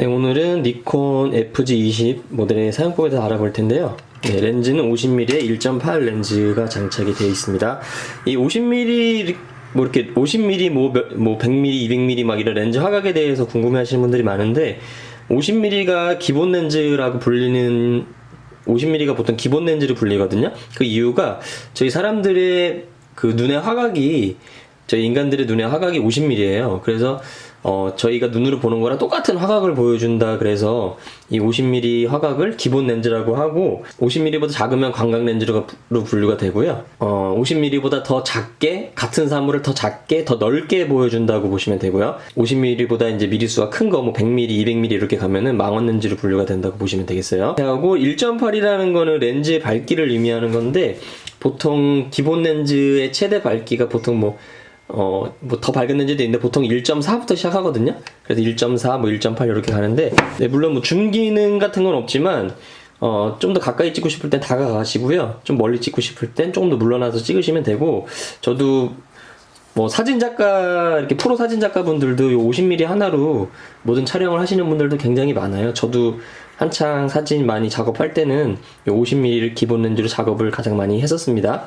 네, 오늘은 니콘 FG20 모델의 사용법에 대해서 알아볼 텐데요. 네, 렌즈는 50mm의 1.8 렌즈가 장착이 되어 있습니다. 이 50mm 뭐 이렇게 50mm 뭐, 몇- 뭐 100mm, 200mm 막 이런 렌즈 화각에 대해서 궁금해 하시는 분들이 많은데 50mm가 기본 렌즈라고 불리는 50mm가 보통 기본 렌즈로 불리거든요. 그 이유가 저희 사람들의 그 눈의 화각이 저희 인간들의 눈의 화각이 50mm예요. 그래서 어, 저희가 눈으로 보는 거랑 똑같은 화각을 보여준다. 그래서 이 50mm 화각을 기본 렌즈라고 하고 50mm보다 작으면 광각 렌즈로 로 분류가 되고요. 어, 50mm보다 더 작게 같은 사물을 더 작게 더 넓게 보여준다고 보시면 되고요. 50mm보다 이제 미리수가 큰 거 뭐 100mm, 200mm 이렇게 가면은 망원 렌즈로 분류가 된다고 보시면 되겠어요. 하고 1.8이라는 거는 렌즈의 밝기를 의미하는 건데 보통 기본 렌즈의 최대 밝기가 보통 뭐 어, 뭐 더 밝은 렌즈도 있는데 보통 1.4부터 시작하거든요. 그래서 1.4, 뭐 1.8 이렇게 가는데, 네, 물론 뭐 줌 기능 같은 건 없지만, 어, 좀 더 가까이 찍고 싶을 땐 다가가시고요. 좀 멀리 찍고 싶을 땐 조금 더 물러나서 찍으시면 되고, 저도 뭐 사진 작가 이렇게 프로 사진 작가분들도 요 50mm 하나로 모든 촬영을 하시는 분들도 굉장히 많아요. 저도 한창 사진 많이 작업할 때는 요 50mm를 기본 렌즈로 작업을 가장 많이 했었습니다.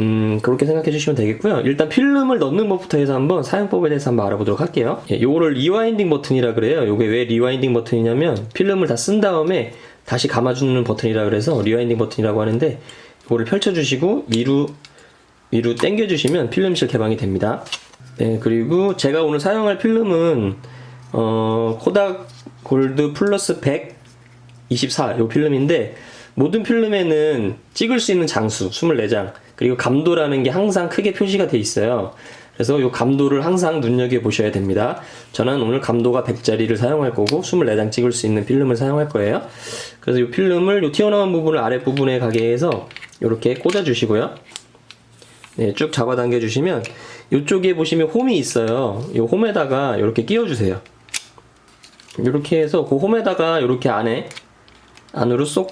음, 그렇게 생각해 주시면 되겠고요. 일단 필름을 넣는 법부터 해서 한번 사용법에 대해서 한번 알아보도록 할게요. 예, 요거를 리와인딩 버튼이라 그래요. 요게 왜 리와인딩 버튼이냐면 필름을 다 쓴 다음에 다시 감아주는 버튼이라 그래서 리와인딩 버튼이라고 하는데 이거를 펼쳐주시고 위로 위로 당겨주시면 필름실 개방이 됩니다. 네, 그리고 제가 오늘 사용할 필름은 어, 코닥 골드 플러스 124 요 필름인데 모든 필름에는 찍을 수 있는 장수 24장 그리고 감도라는 게 항상 크게 표시가 돼 있어요. 그래서 요 감도를 항상 눈여겨 보셔야 됩니다. 저는 오늘 감도가 100짜리를 사용할 거고 24장 찍을 수 있는 필름을 사용할 거예요. 그래서 요 필름을 요 튀어나온 부분을 아랫부분에 가게 해서 이렇게 꽂아 주시고요. 네, 쭉 잡아당겨 주시면 이쪽에 보시면 홈이 있어요. 이 홈에다가 이렇게 끼워 주세요. 이렇게 해서 그 홈에다가 이렇게 안에 안으로 쏙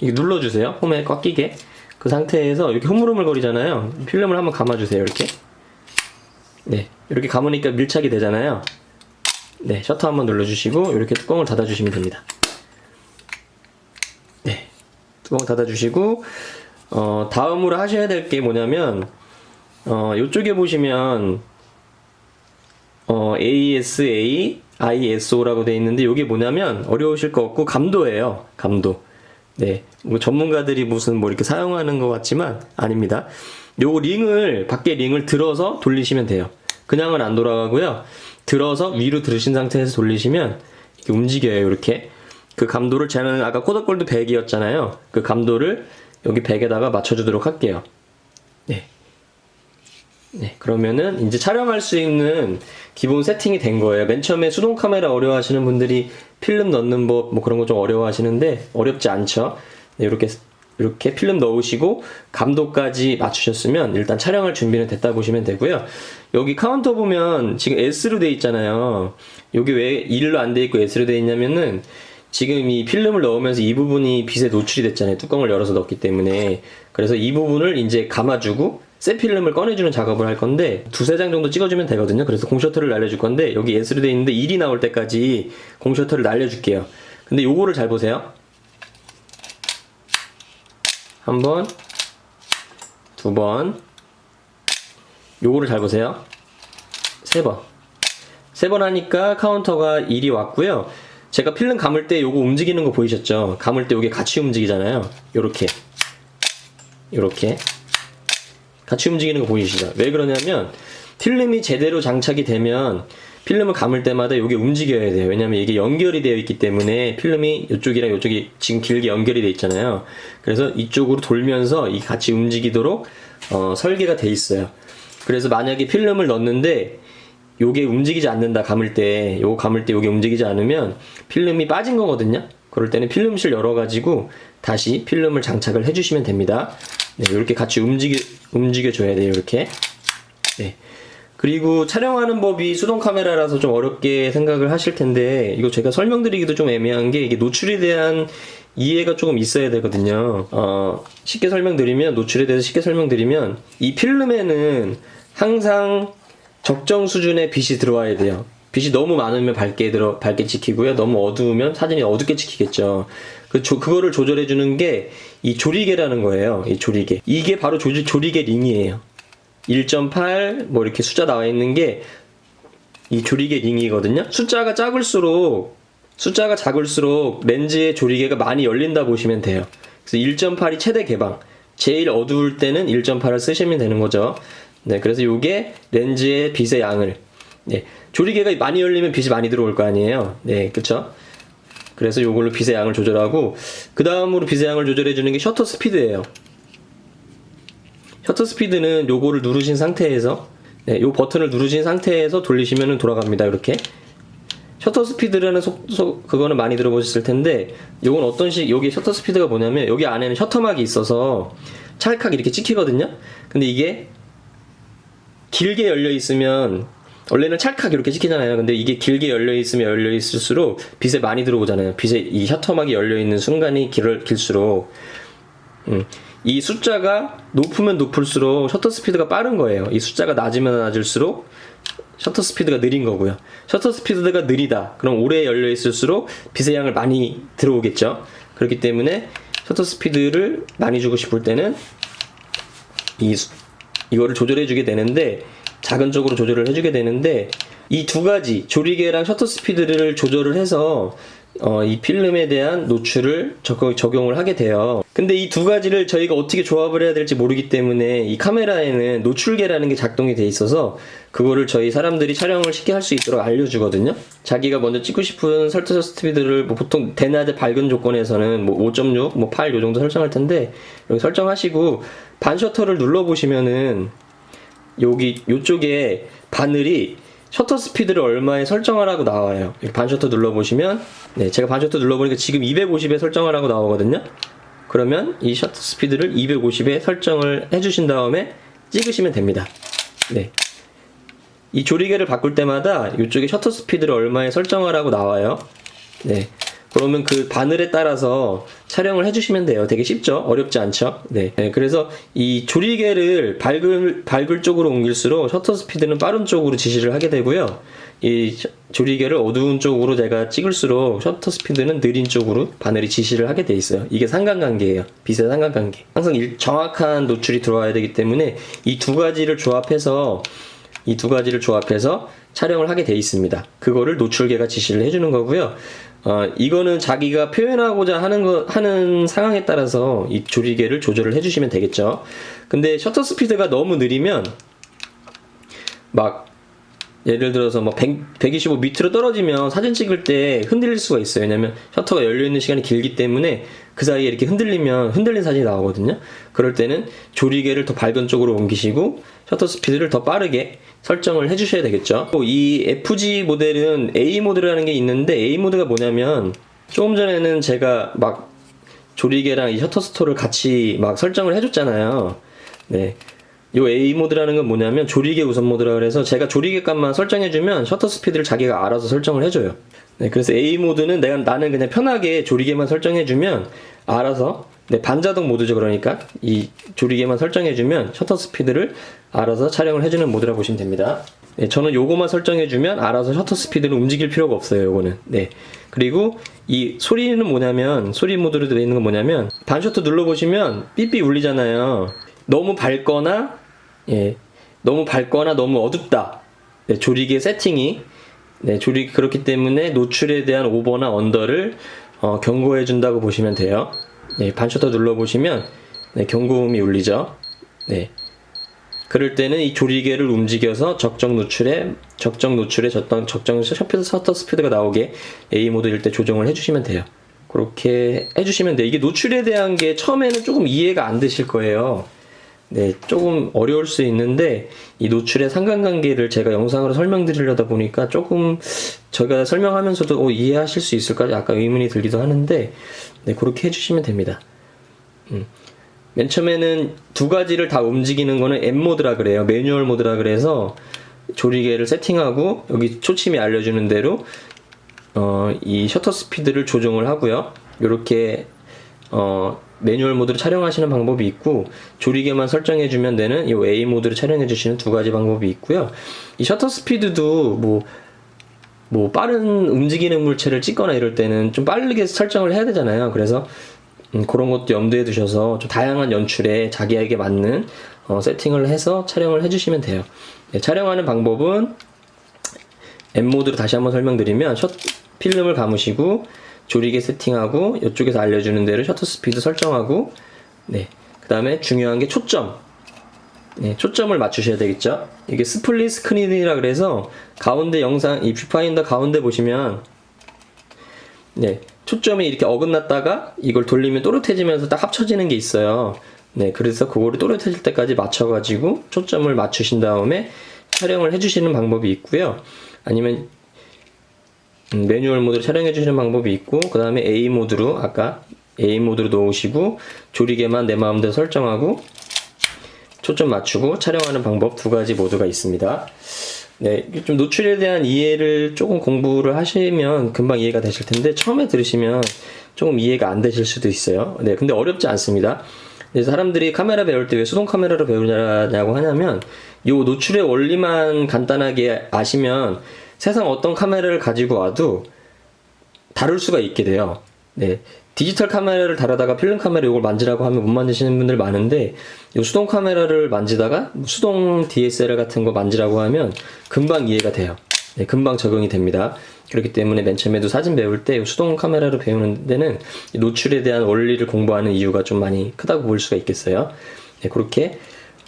눌러 주세요. 홈에 꽉 끼게. 그 상태에서 이렇게 흐물흐물거리잖아요. 필름을 한번 감아 주세요. 이렇게. 네. 이렇게 감으니까 밀착이 되잖아요. 네, 셔터 한번 눌러 주시고 이렇게 뚜껑을 닫아 주시면 됩니다. 네. 뚜껑 닫아 주시고 어, 다음으로 하셔야 될 게 뭐냐면, 어, 요쪽에 보시면, 어, ASA, ISO라고 돼 있는데, 이게 뭐냐면, 어려우실 거 없고, 감도예요. 감도. 네. 뭐 전문가들이 무슨 뭐 이렇게 사용하는 것 같지만, 아닙니다. 요 링을, 밖에 링을 들어서 돌리시면 돼요. 그냥은 안 돌아가고요. 들어서 위로 들으신 상태에서 돌리시면, 이렇게 움직여요, 이렇게. 그 감도를 저는 아까 코더골드 100이었잖아요. 그 감도를 여기 100에다가 맞춰주도록 할게요. 네. 네, 그러면은 이제 촬영할 수 있는 기본 세팅이 된 거예요. 맨 처음에 수동 카메라 어려워하시는 분들이 필름 넣는 법 뭐 그런 거 좀 어려워하시는데 어렵지 않죠. 네, 이렇게 이렇게 필름 넣으시고 감도까지 맞추셨으면 일단 촬영할 준비는 됐다 보시면 되고요. 여기 카운터 보면 지금 S로 돼 있잖아요. 여기 왜 1로 안 돼 있고 S로 돼 있냐면은 지금 이 필름을 넣으면서 이 부분이 빛에 노출이 됐잖아요. 뚜껑을 열어서 넣었기 때문에. 그래서 이 부분을 이제 감아주고 새 필름을 꺼내주는 작업을 할 건데 두세 장 정도 찍어주면 되거든요. 그래서 공셔터를 날려줄 건데 여기 S로 돼 있는데 1이 나올 때까지 공셔터를 날려줄게요. 근데 요거를 잘 보세요. 한 번, 두 번, 요거를 잘 보세요. 세 번. 세 번 하니까 카운터가 1이 왔고요. 제가 필름 감을 때 요거 움직이는 거 보이셨죠? 감을 때 요게 같이 움직이잖아요. 요렇게. 요렇게. 같이 움직이는 거 보이시죠? 왜 그러냐면 필름이 제대로 장착이 되면 필름을 감을 때마다 이게 움직여야 돼요. 왜냐면 이게 연결이 되어 있기 때문에 필름이 이쪽이랑 이쪽이 지금 길게 연결이 되어 있잖아요. 그래서 이쪽으로 돌면서 이 같이 움직이도록 어, 설계가 돼 있어요. 그래서 만약에 필름을 넣는데 요게 움직이지 않는다 감을 때 요거 감을 때 요게 움직이지 않으면 필름이 빠진 거거든요 그럴 때는 필름실 열어가지고 다시 필름을 장착을 해주시면 됩니다 네 이렇게 같이 움직여 움직여 줘야 돼요 이렇게 네 그리고 촬영하는 법이 수동 카메라라서 좀 어렵게 생각을 하실 텐데 이거 제가 설명드리기도 좀 애매한 게 이게 노출에 대한 이해가 조금 있어야 되거든요. 어, 쉽게 설명드리면 노출에 대해서 쉽게 설명드리면 이 필름에는 항상 적정 수준의 빛이 들어와야 돼요. 빛이 너무 많으면 밝게 들어 밝게 찍히고요. 너무 어두우면 사진이 어둡게 찍히겠죠. 그 조, 그거를 조절해 주는 게 이 조리개라는 거예요. 이 조리개. 이게 바로 조, 조리개 링이에요. 1.8 뭐 이렇게 숫자 나와 있는 게 이 조리개 링이거든요. 숫자가 작을수록 숫자가 작을수록 렌즈의 조리개가 많이 열린다 보시면 돼요. 그래서 1.8이 최대 개방. 제일 어두울 때는 1.8을 쓰시면 되는 거죠. 네, 그래서 이게 렌즈의 빛의 양을 네, 조리개가 많이 열리면 빛이 많이 들어올 거 아니에요. 네, 그렇죠? 그래서 이걸로 빛의 양을 조절하고 그 다음으로 빛의 양을 조절해 주는 게 셔터 스피드예요. 셔터 스피드는 요거를 누르신 상태에서 네, 요 버튼을 누르신 상태에서 돌리시면 돌아갑니다. 이렇게 셔터 스피드라는 속, 속 그거는 많이 들어보셨을 텐데 요건 어떤 식 여기 셔터 스피드가 뭐냐면 여기 안에는 셔터막이 있어서 찰칵 이렇게 찍히거든요. 근데 이게 길게 열려 있으면 원래는 찰칵 이렇게 찍히잖아요. 근데 이게 길게 열려 있으면 열려 있을수록 빛에 많이 들어오잖아요. 빛에 이 셔터막이 열려 있는 순간이 길, 길수록 음, 이 숫자가 높으면 높을수록 셔터 스피드가 빠른 거예요. 이 숫자가 낮으면 낮을수록 셔터 스피드가 느린 거고요. 셔터 스피드가 느리다. 그럼 오래 열려 있을수록 빛의 양을 많이 들어오겠죠. 그렇기 때문에 셔터 스피드를 많이 주고 싶을 때는 이 수- 이거를 조절해 주게 되는데 작은 쪽으로 조절을 해주게 되는데 이 두 가지 조리개랑 셔터 스피드를 조절을 해서 어, 이 필름에 대한 노출을 적용, 적용 을 하게 돼요. 근데 이 두 가지를 저희가 어떻게 조합을 해야 될지 모르기 때문에 이 카메라에는 노출계라는 게 작동이 돼 있어서 그거를 저희 사람들이 촬영을 쉽게 할 수 있도록 알려주거든요. 자기가 먼저 찍고 싶은 셔터 스피드를 뭐 보통 대낮에 밝은 조건에서는 뭐 5.6, 뭐 8 요 정도 설정할 텐데 여기 설정하시고 반 셔터를 눌러 보시면은 여기 요쪽에 바늘이 셔터 스피드를 얼마에 설정하라고 나와요. 이렇게 반 셔터 눌러보시면, 네, 제가 반 셔터 눌러보니까 지금 250에 설정하라고 나오거든요. 그러면 이 셔터 스피드를 250에 설정을 해주신 다음에 찍으시면 됩니다. 네. 이 조리개를 바꿀 때마다 이쪽에 셔터 스피드를 얼마에 설정하라고 나와요. 네. 그러면 그 바늘에 따라서 촬영을 해주시면 돼요. 되게 쉽죠? 어렵지 않죠? 네. 네, 그래서 이 조리개를 밝을, 밝을 쪽으로 옮길수록 셔터 스피드는 빠른 쪽으로 지시를 하게 되고요. 이 셔- 조리개를 어두운 쪽으로 제가 찍을수록 셔터 스피드는 느린 쪽으로 바늘이 지시를 하게 돼 있어요. 이게 상관관계예요. 빛의 상관관계. 항상 일- 정확한 노출이 들어와야 되기 때문에 이 두 가지를 조합해서 이 두 가지를 조합해서 촬영을 하게 돼 있습니다. 그거를 노출계가 지시를 해주는 거고요. 어, 이거는 자기가 표현하고자 하는 거, 하는 상황에 따라서 이 조리개를 조절을 해주시면 되겠죠. 근데 셔터 스피드가 너무 느리면 막 예를 들어서 뭐 100, 125 밑으로 떨어지면 사진 찍을 때 흔들릴 수가 있어요. 왜냐면 셔터가 열려 있는 시간이 길기 때문에 그 사이에 이렇게 흔들리면 흔들린 사진이 나오거든요. 그럴 때는 조리개를 더 밝은 쪽으로 옮기시고 셔터 스피드를 더 빠르게 설정을 해주셔야 되겠죠. 또이 FG 모델은 A 모드라는 게 있는데 A 모드가 뭐냐면 조금 전에는 제가 막 조리개랑 이 셔터 스토를 같이 막 설정을 해줬잖아요. 네. 요 A 모드라는 건 뭐냐면 조리개 우선 모드라 그래서 제가 조리개 값만 설정해주면 셔터 스피드를 자기가 알아서 설정을 해줘요. 네, 그래서 A 모드는 내가 나는 그냥 편하게 조리개만 설정해주면 알아서 네, 반자동 모드죠 그러니까 이 조리개만 설정해주면 셔터 스피드를 알아서 촬영을 해주는 모드라 보시면 됩니다. 네, 저는 요거만 설정해주면 알아서 셔터 스피드를 움직일 필요가 없어요 요거는. 네. 그리고 이 소리는 뭐냐면 소리 모드로 되어 있는 건 뭐냐면 반셔터 눌러 보시면 삐삐 울리잖아요. 너무 밝거나 예 너무 밝거나 너무 어둡다. 네, 조리개 세팅이 네, 조리 그렇기 때문에 노출에 대한 오버나 언더를 어, 경고해 준다고 보시면 돼요. 네, 반셔터 눌러 보시면 네, 경고음이 울리죠. 네. 그럴 때는 이 조리개를 움직여서 적정 노출에 적정 노출에 적정 적정 셔터 셔터 스피드가 나오게 A 모드일 때 조정을 해주시면 돼요. 그렇게 해주시면 돼. 이게 노출에 대한 게 처음에는 조금 이해가 안 되실 거예요. 네, 조금 어려울 수 있는데 이 노출의 상관관계를 제가 영상으로 설명드리려다 보니까 조금 제가 설명하면서도 어, 이해하실 수 있을까 약간 의문이 들기도 하는데 네, 그렇게 해주시면 됩니다. 음. 맨 처음에는 두 가지를 다 움직이는 거는 M 모드라 그래요. 매뉴얼 모드라 그래서 조리개를 세팅하고 여기 초침이 알려주는 대로 어, 이 셔터 스피드를 조정을 하고요. 이렇게 어, 매뉴얼 모드로 촬영하시는 방법이 있고 조리개만 설정해 주면 되는 이 A 모드로 촬영해 주시는 두 가지 방법이 있고요. 이 셔터 스피드도 뭐뭐 빠른 움직이는 물체를 찍거나 이럴 때는 좀 빠르게 설정을 해야 되잖아요. 그래서 음, 그런 것도 염두에 두셔서 좀 다양한 연출에 자기에게 맞는 어, 세팅을 해서 촬영을 해주시면 돼요. 네, 촬영하는 방법은 M 모드로 다시 한번 설명드리면 셔, 필름을 감으시고 조리개 세팅하고 이쪽에서 알려주는 대로 셔터 스피드 설정하고 네. 그 다음에 중요한 게 초점. 네, 초점을 맞추셔야 되겠죠. 이게 스플릿 스크린이라 그래서 가운데 영상 이 뷰파인더 가운데 보시면 네, 초점이 이렇게 어긋났다가 이걸 돌리면 또렷해지면서 딱 합쳐지는 게 있어요. 네, 그래서 그거를 또렷해질 때까지 맞춰가지고 초점을 맞추신 다음에 촬영을 해주시는 방법이 있고요. 아니면 음, 매뉴얼 모드로 촬영해 주시는 방법이 있고 그 다음에 A 모드로 아까 A 모드로 놓으시고 조리개만 내 마음대로 설정하고 초점 맞추고 촬영하는 방법 두 가지 모드가 있습니다. 네, 좀 노출에 대한 이해를 조금 공부를 하시면 금방 이해가 되실 텐데 처음에 들으시면 조금 이해가 안 되실 수도 있어요. 네, 근데 어렵지 않습니다. 그래서 사람들이 카메라 배울 때 왜 수동 카메라로 배우냐고 하냐면 요 노출의 원리만 간단하게 아시면 세상 어떤 카메라를 가지고 와도 다룰 수가 있게 돼요. 네. 디지털 카메라를 다루다가 필름 카메라 이걸 만지라고 하면 못 만지시는 분들 많은데 이 수동 카메라를 만지다가 수동 DSLR 같은 거 만지라고 하면 금방 이해가 돼요. 네, 금방 적응이 됩니다. 그렇기 때문에 맨 처음에도 사진 배울 때 수동 카메라로 배우는 데는 이 노출에 대한 원리를 공부하는 이유가 좀 많이 크다고 볼 수가 있겠어요. 네, 그렇게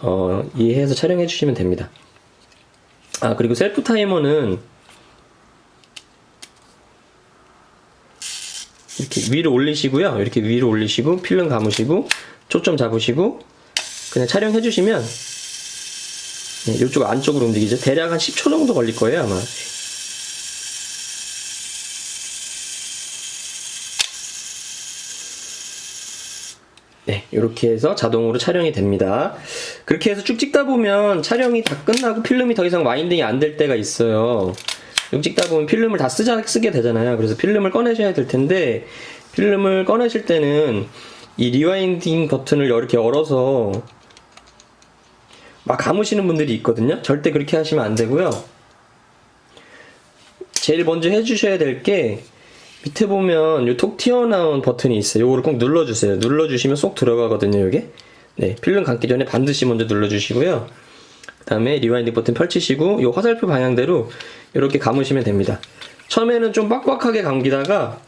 어, 이해해서 촬영해 주시면 됩니다. 아 그리고 셀프 타이머는 이렇게 위로 올리시고요. 이렇게 위로 올리시고 필름 감으시고 초점 잡으시고 그냥 촬영해 주시면 네, 이쪽 안쪽으로 움직이죠. 대략 한 10초 정도 걸릴 거예요, 아마. 네, 이렇게 해서 자동으로 촬영이 됩니다. 그렇게 해서 쭉 찍다 보면 촬영이 다 끝나고 필름이 더 이상 와인딩이 안 될 때가 있어요. 쭉 찍다 보면 필름을 다 쓰자, 쓰게 되잖아요. 그래서 필름을 꺼내셔야 될 텐데, 필름을 꺼내실 때는 이 리와인딩 버튼을 이렇게 열어서 막 감으시는 분들이 있거든요. 절대 그렇게 하시면 안 되고요. 제일 먼저 해주셔야 될 게 밑에 보면 요톡 튀어나온 버튼이 있어요. 요거를 꼭 눌러주세요. 눌러주시면 쏙 들어가거든요. 이게 네 필름 감기 전에 반드시 먼저 눌러주시고요. 그 다음에 리와인딩 버튼 펼치시고 요 화살표 방향대로 이렇게 감으시면 됩니다. 처음에는 좀 빡빡하게 감기다가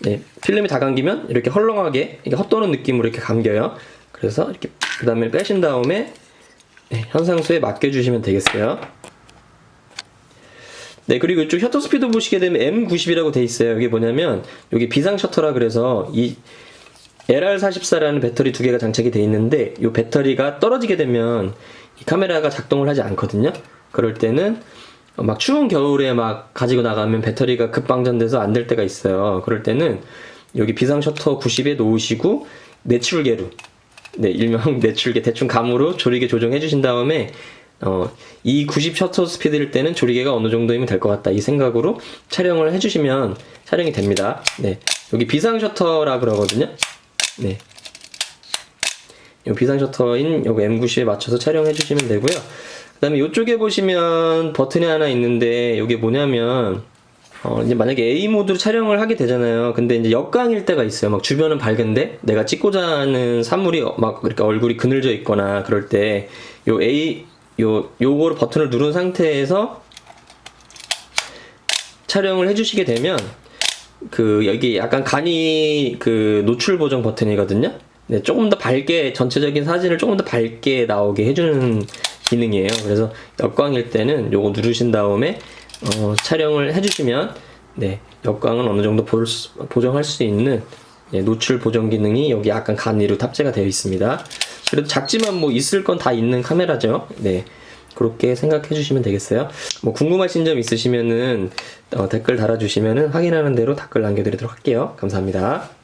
네, 필름이 다 감기면 이렇게 헐렁하게 이게 헛도는 느낌으로 이렇게 감겨요. 그래서 이렇게 그 다음에 빼신 다음에 네, 현상수에 맡겨주시면 되겠어요. 네, 그리고 이쪽 셔터 스피드 보시게 되면 M90이라고 돼 있어요. 이게 뭐냐면 여기 비상 셔터라 그래서 이 LR44라는 배터리 두 개가 장착이 돼 있는데 이 배터리가 떨어지게 되면 이 카메라가 작동을 하지 않거든요. 그럴 때는 막 추운 겨울에 막 가지고 나가면 배터리가 급방전돼서 안 될 때가 있어요. 그럴 때는 여기 비상 셔터 90에 놓으시고 내출계로 네, 일명 내출계 대충 감으로 조리개 조정해 주신 다음에 어, 이 90 셔터 스피드일 때는 조리개가 어느 정도이면 될 것 같다. 이 생각으로 촬영을 해주시면 촬영이 됩니다. 네. 여기 비상 셔터라 그러거든요. 네. 요 비상 셔터인 요거 M90에 맞춰서 촬영해 주시면 되고요. 그 다음에 이쪽에 보시면 버튼이 하나 있는데 이게 뭐냐면 어, 이제 만약에 A 모드로 촬영을 하게 되잖아요. 근데 이제 역광일 때가 있어요. 막 주변은 밝은데 내가 찍고자 하는 사물이 막 이렇게 얼굴이 그늘져 있거나 그럴 때 요 A 요 요거를 버튼을 누른 상태에서 촬영을 해주시게 되면 그 여기 약간 간이 그 노출 보정 버튼이거든요. 네, 조금 더 밝게 전체적인 사진을 조금 더 밝게 나오게 해주는 기능이에요. 그래서 역광일 때는 요거 누르신 다음에 어, 촬영을 해주시면 네 역광은 어느 정도 볼 수- 보정할 수 있는 예, 노출 보정 기능이 여기 약간 간이로 탑재가 되어 있습니다. 그래도 작지만 뭐 있을 건 다 있는 카메라죠. 네. 그렇게 생각해 주시면 되겠어요. 뭐 궁금하신 점 있으시면은 어, 댓글 달아주시면은 확인하는 대로 댓글 남겨드리도록 할게요. 감사합니다.